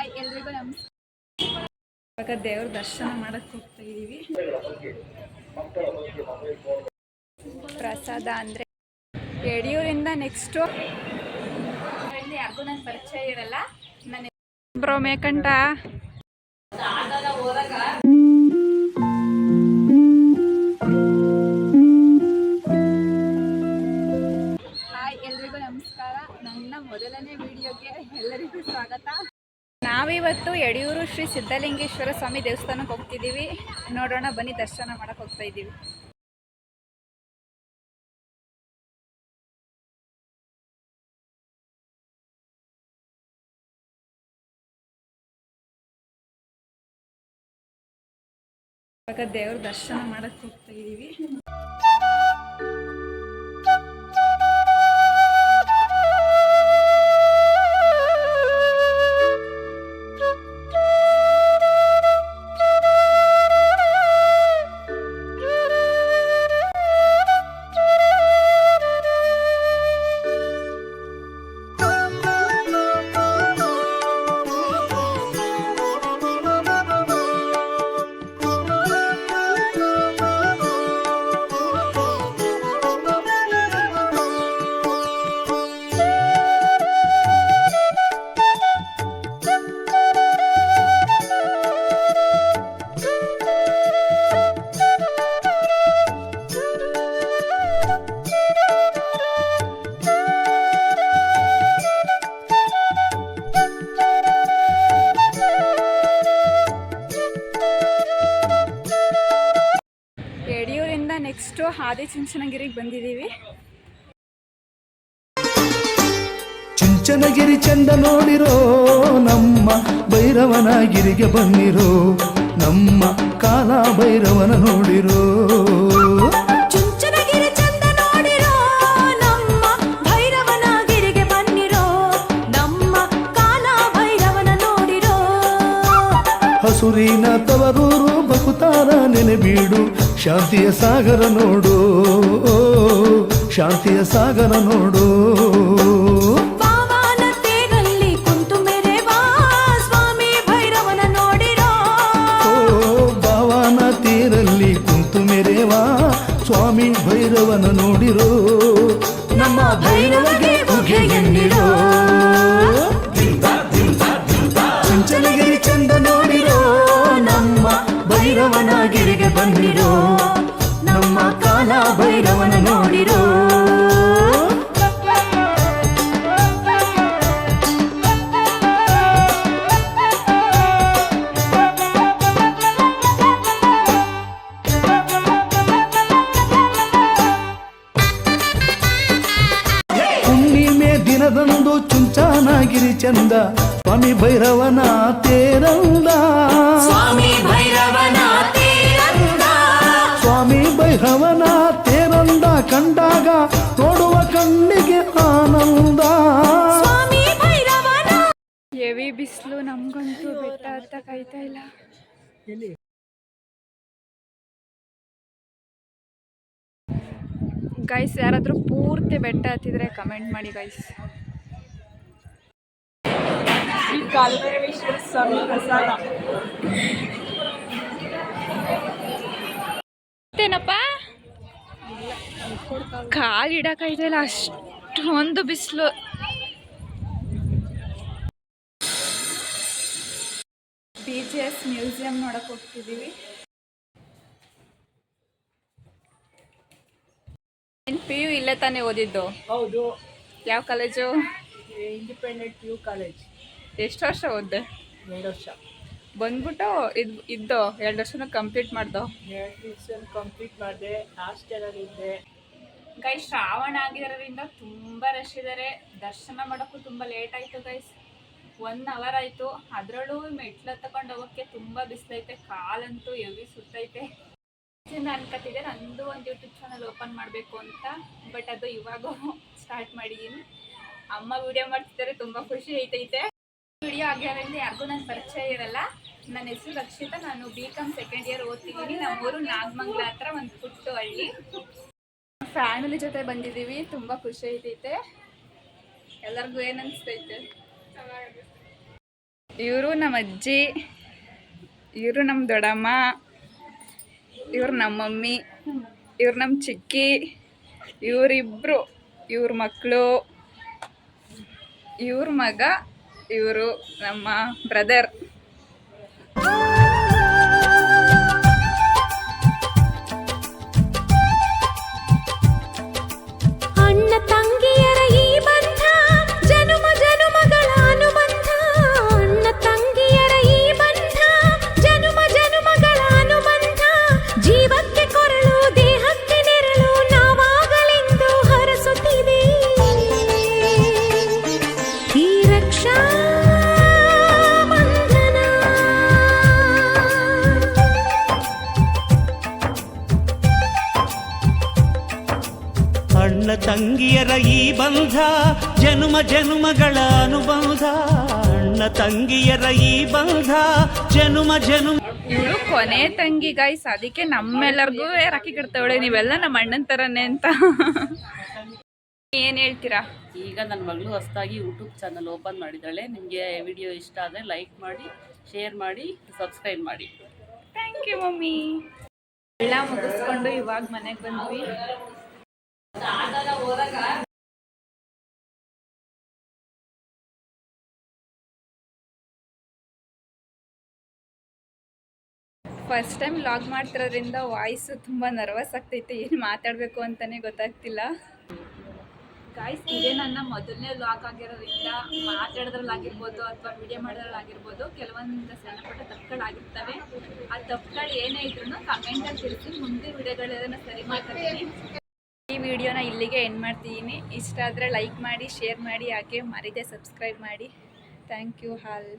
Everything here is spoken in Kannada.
ಹಾಯ್ ಎಲ್ರಿಗೂ ನಮಸ್ಕಾರ. ಇವಾಗ ದೇವ್ರ ದರ್ಶನ ಮಾಡಕ್ ಹೋಗ್ತಾ ಇದೀವಿ. ಪ್ರಸಾದ ಅಂದ್ರೆ ಯಡಿಯೂರಿಂದ ನೆಕ್ಸ್ಟು ಯಾರಿಗೂ ನನ್ನ ಪರಿಚಯ ಇರಲ್ಲ. ನನ್ನ ಬ್ರೋ ಮೇಕಂಠ. ಹಾಯ್ ಎಲ್ರಿಗೂ ನಮಸ್ಕಾರ. ನನ್ನ ಮೊದಲನೇ ವಿಡಿಯೋಗೆ ಎಲ್ಲರಿಗೂ ಸ್ವಾಗತ. ನಾವಿವತ್ತು ಯಡಿಯೂರು ಶ್ರೀ ಸಿದ್ಧಲಿಂಗೇಶ್ವರ ಸ್ವಾಮಿ ದೇವಸ್ಥಾನಕ್ಕೆ ಹೋಗ್ತಿದ್ದೀವಿ. ನೋಡೋಣ, ಬನ್ನಿ, ದರ್ಶನ ಮಾಡಕ್ಕೆ ಹೋಗ್ತಾ ಇದ್ದೀವಿ. ಇವಾಗ ದೇವ್ರ ದರ್ಶನ ಮಾಡಕ್ಕೆ ಹೋಗ್ತಾ ಇದ್ದೀವಿ. ಯಡಿಯೂರಿಂದ ಹಾದಿ ಚುಂಚನಗಿರಿಗೆ ಬಂದಿದ್ದೀವಿ. ಚುಂಚನಗಿರಿ ಚಂದ ನೋಡಿರೋ ನಮ್ಮ ಭೈರವನಗಿರಿಗೆ ಬಂದಿರೋ ನಮ್ಮ ಕಾಲ ಭೈರವನ ನೋಡಿರೋ ಹಸುರಿನ ತವರೂರು ಬಕುತಾರ ನೆನೆಬೀಡು. ಶಾಂತಿಯ ಸಾಗರ ನೋಡು. ಶಾಂತಿಯ ಸಾಗರ ನೋಡು. ಪಾವನ ತೇರಲ್ಲಿ ಕುಂತು ಮೆರೆವಾ. ಸ್ವಾಮಿ ಭೈರವನ ನೋಡಿರೋ. ಓ ಭಾವನ ತೀರಲ್ಲಿ ಕುಂತು ಮೆರೆವಾ. ಸ್ವಾಮಿ ಭೈರವನ ನೋಡಿರೋ. ನಮ್ಮ ಭೈರವಗೆ ದಿನದಂದು ಚುಂಚಾನಗಿರಿ ಚಂದ. ಸ್ವಾಮಿ ಭೈರವನ ತೇರಂದ. ಸ್ವಾಮಿ ಭೈರವನ ತೇರಂದ. ಸ್ವಾಮಿ ಭೈರವನ ತೇರಂದ ಕಂಡಾಗ ತೋಡುವ ಕಣ್ಣಿಗೆ ಆನಂದ. ಎವಿ ಹೆವಿ ಬಿಸಿಲು ನಮಗಂತೂ ಬೆಟ್ಟ ಹತ್ತಕ್ಕಾಯ್ತಾ ಇಲ್ಲ. ಗೈಸ್ ಯಾರಾದರೂ ಪೂರ್ತಿ ಬೆಟ್ಟ ಹತ್ತಿದ್ರೆ ಕಮೆಂಟ್ ಮಾಡಿ ಗೈಸ್ ಮತ್ತೇನಪ್ಪ? ಕಾಲು ಇಡಕ್ಕಾಯ್ತಾ ಇಲ್ಲ ಅಷ್ಟೊಂದು ಬಿಸಿಲು. ಬಿ ಜಿ ಎಸ್ ಮ್ಯೂಸಿಯಂ ನೋಡಕ್ ಹೋಗ್ತಿದ್ದೀವಿ ಪಿ ಯು ಇಲ್ಲೇ ತಾನೇ ಓದಿದ್ದು? ಹೌದು. ಯಾವ college? Independent P U college ಎಷ್ಟು ವರ್ಷ ಓದ್ದೆ ಎರಡು ವರ್ಷ. ಬಂದ್ಬಿಟ್ಟು ಇದು ಇದ್ದು ಎರಡು ವರ್ಷನೂ ಕಂಪ್ಲೀಟ್ ಮಾಡ್ದೋ? ಎರಡು ವರ್ಷ ಕಂಪ್ಲೀಟ್ ಮಾಡಿದೆ ಹಾಸ್ಟೆಲಲ್ಲಿ ಇದ್ದೆ. ಗೈಸ್ ಶ್ರಾವಣ ಆಗಿರೋದ್ರಿಂದ ತುಂಬ ರಶ್ ಇದ್ದಾರೆ ದರ್ಶನ ಮಾಡೋಕ್ಕೂ ತುಂಬ ಲೇಟ್ ಆಯಿತು ಗೈಸ್ ಒನ್ ಅವರ್ ಆಯಿತು. ಅದರಲ್ಲೂ ಮೆಟ್ಲು ತಗೊಂಡು ಹೋಗೋಕ್ಕೆ ತುಂಬ ಬಿಸಿಲೈತೆ. ಕಾಲಂತೂ ಎವಿ ಸುತ್ತೈತೆ. ಅನ್ಕತ್ತಿದೆ ನಂದು ಒಂದು ಯೂಟ್ಯೂಬ್ ಚಾನಲ್ ಓಪನ್ ಮಾಡಬೇಕು ಅಂತ. ಬಟ್ ಅದು ಇವಾಗ ಸ್ಟಾರ್ಟ್ ಮಾಡಿದ್ದೀನಿ ಅಮ್ಮ ವಿಡಿಯೋ ಮಾಡ್ತಿದ್ದಾರೆ ತುಂಬ ಖುಷಿ ಐತೈತೆ. ವಿಡಿಯೋ ಆಗಿರೋದ್ರಿಂದ ಯಾರಿಗೂ ನನ್ನ ಪರಿಚಯ ಇರಲ್ಲ. ನನ್ನ ಹೆಸರು ರಕ್ಷಿತಾ, ನಾನು ಬಿ ಕಾಮ್ ಸೆಕೆಂಡ್ ಇಯರ್ ಓದ್ತಿದ್ದೀನಿ. ನಮ್ಮೂರು ನಾಗಮಂಗ್ಲ ಹತ್ರ ಒಂದು ಪುಟ್ಟು ಹಳ್ಳಿ ಫ್ಯಾಮಿಲಿ ಜೊತೆ ಬಂದಿದ್ದೀವಿ. ತುಂಬ ಖುಷಿ ಐತೈತೆ. ಎಲ್ಲರಿಗೂ ಏನು ಅನಿಸ್ತೈತೆ? ಇವರು ನಮ್ಮ ಅಜ್ಜಿ, ಇವರು ನಮ್ಮ ದೊಡ್ಡಮ್ಮ, ಇವ್ರು ನಮ್ಮ ಮಮ್ಮಿ, ಇವ್ರು ನಮ್ಮ ಚಿಕ್ಕಿ ಇವರಿಬ್ಬರು ಇವ್ರ ಮಕ್ಕಳು ಇವ್ರ ಮಗ ಇವರು ನಮ್ಮ ಬ್ರದರ್ ಅಣ್ಣ ತಂಗಿಯರ ಈ ಬಂಧ ಜನುಮ ಜನುಮಗಳ ಅನುಬಂಧ. ಅಣ್ಣ ತಂಗಿಯರ ಈ ಬಂಧ ಜನುಮ ಜನುಮ ಇವಳು ಕೊನೆ ತಂಗಿ ಗಾಯ್ಸ್ ಅದಕ್ಕೆ ನಮ್ಮೆಲ್ಲರಿಗೂ ರಾಖಿ ಕಟ್ತವಳೆ. ನೀವೆಲ್ಲ ನಮ್ಮ ಅಣ್ಣನ ತರನೇ ಅಂತ. ಏನು ಹೇಳ್ತೀರಾ? ಈಗ ನನ್ನ ಮಗಳು ಹೊಸದಾಗಿ ಯೂಟ್ಯೂಬ್ ಚಾನಲ್ ಓಪನ್ ಮಾಡಿದಾಳೆ ನಿಮಗೆ ವಿಡಿಯೋ ಇಷ್ಟ ಆದರೆ ಲೈಕ್ ಮಾಡಿ ಶೇರ್ ಮಾಡಿ ಸಬ್ಸ್ಕ್ರೈಬ್ ಮಾಡಿ. Thank you mummy. ಎಲ್ಲ ಮುಗಿಸ್ಕೊಂಡು ಇವಾಗ ಮನೆಗೆ ಬಂದ್ವಿ. ಫಸ್ಟ್ ಟೈಮ್ ಲಾಗ್ ಮಾಡ್ತಿರೋದ್ರಿಂದ ವಾಯ್ಸ್ ತುಂಬ ನರ್ವಸ್ ಆಗ್ತೈತೆ. ಏನು ಮಾತಾಡಬೇಕು ಅಂತಾನೆ ಗೊತ್ತಾಗ್ತಿಲ್ಲ. ಗಾಯ್ಸ್ ಇದೇ ನನ್ನ ಮೊದಲನೇ ಲಾಗ್ ಆಗಿರೋದ್ರಿಂದ ಮಾತಾಡೋದ್ರಲ್ಲಾಗಿರ್ಬೋದು ಅಥವಾ ವಿಡಿಯೋ ಮಾಡೋದ್ರಲ್ಲಾಗಿರ್ಬೋದು ಕೆಲವೊಂದು ಸಣ್ಣ ಪುಟ್ಟ ತಪ್ಪುಗಳಾಗಿರ್ತವೆ ಆ ತಪ್ಪುಗಳು ಏನೇ ಇದ್ರೂ ಕಮೆಂಟಲ್ಲಿ ತಿಳಿಸಿ. ಮುಂದೆ ವಿಡಿಯೋಗಳನ್ನ ಸರಿ ಮಾಡ್ತೀನಿ ವಿಡಿಯೋನ ಇಲ್ಲಿಗೆ ಎಂಡ್ ಮಾಡ್ತಿದ್ದೀನಿ ಇಷ್ಟ ಆದರೆ ಲೈಕ್ ಮಾಡಿ ಶೇರ್ ಮಾಡಿ ಹಾಗೆ ಮರಿದೆ ಸಬ್ಸ್ಕ್ರೈಬ್ ಮಾಡಿ. Thank you hall